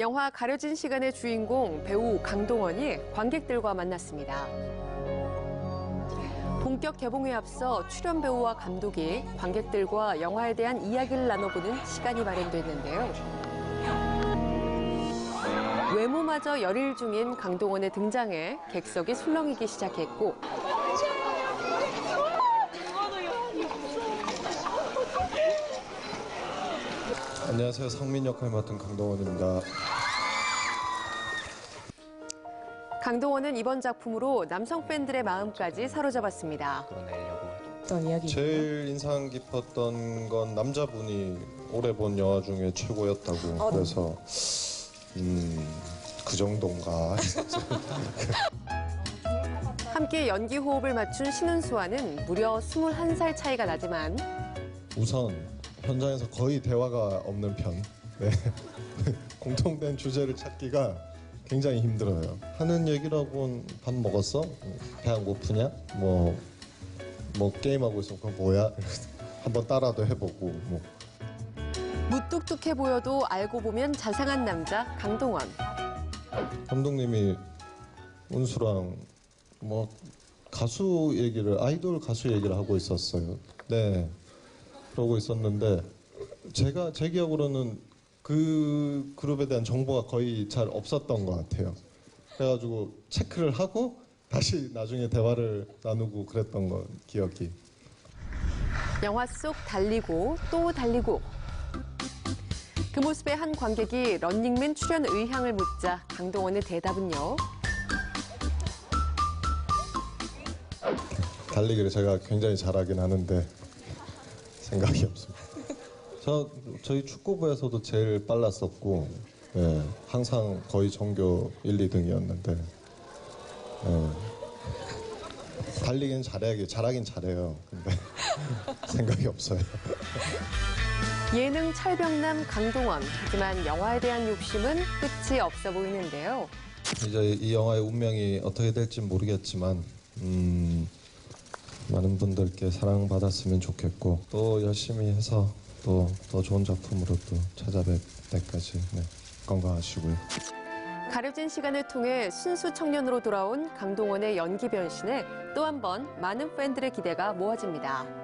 영화 가려진 시간의 주인공 배우 강동원이 관객들과 만났습니다. 본격 개봉에 앞서 출연 배우와 감독이 관객들과 영화에 대한 이야기를 나눠보는 시간이 마련됐는데요. 외모마저 열일 중인 강동원의 등장에 객석이 술렁이기 시작했고 안녕하세요. 상민 역할 맡은 강동원입니다. 강동원은 이번 작품으로 남성 팬들의 마음까지 사로잡았습니다. 어떤 이야기? 제일 인상 깊었던 건 남자분이 올해 본 영화 중에 최고였다고 어. 그래서 음, 그 정도인가 함께 연기 호흡을 맞춘 신은수와는 무려 21살 차이가 나지만 우선 현장에서 거의 대화가 없는 편 네. 공통된 주제를 찾기가 굉장히 힘들어요 하는 얘기라고는 밥 먹었어? 배 안 고프냐? 뭐, 뭐 게임하고 있으면 그거 뭐야? 한번 따라도 해보고 뭐 무뚝뚝해 보여도 알고 보면 자상한 남자 강동원. 감독님이 운수랑 뭐 가수 얘기를 아이돌 가수 얘기를 하고 있었어요. 네, 그러고 있었는데 제가 제 기억으로는 그 그룹에 대한 정보가 거의 잘 없었던 것 같아요. 그래가지고 체크를 하고 다시 나중에 대화를 나누고 그랬던 거 기억이. 영화 속 달리고 또 달리고. 그 모습에 한 관객이 런닝맨 출연 의향을 묻자 강동원의 대답은요. 달리기를 제가 굉장히 잘하긴 하는데 생각이 없습니다. 저 저희 축구부에서도 제일 빨랐었고 예, 항상 거의 전교 1, 2등이었는데 예, 달리기는 잘해야 잘하긴 잘해요. 근데 생각이 없어요. 예능 철벽남 강동원. 하지만 영화에 대한 욕심은 끝이 없어 보이는데요. 이제 이 영화의 운명이 어떻게 될지 모르겠지만 음, 많은 분들께 사랑받았으면 좋겠고 또 열심히 해서 또 더 좋은 작품으로 또 찾아뵐 때까지 네, 건강하시고요. 가려진 시간을 통해 순수 청년으로 돌아온 강동원의 연기 변신에 또 한 번 많은 팬들의 기대가 모아집니다.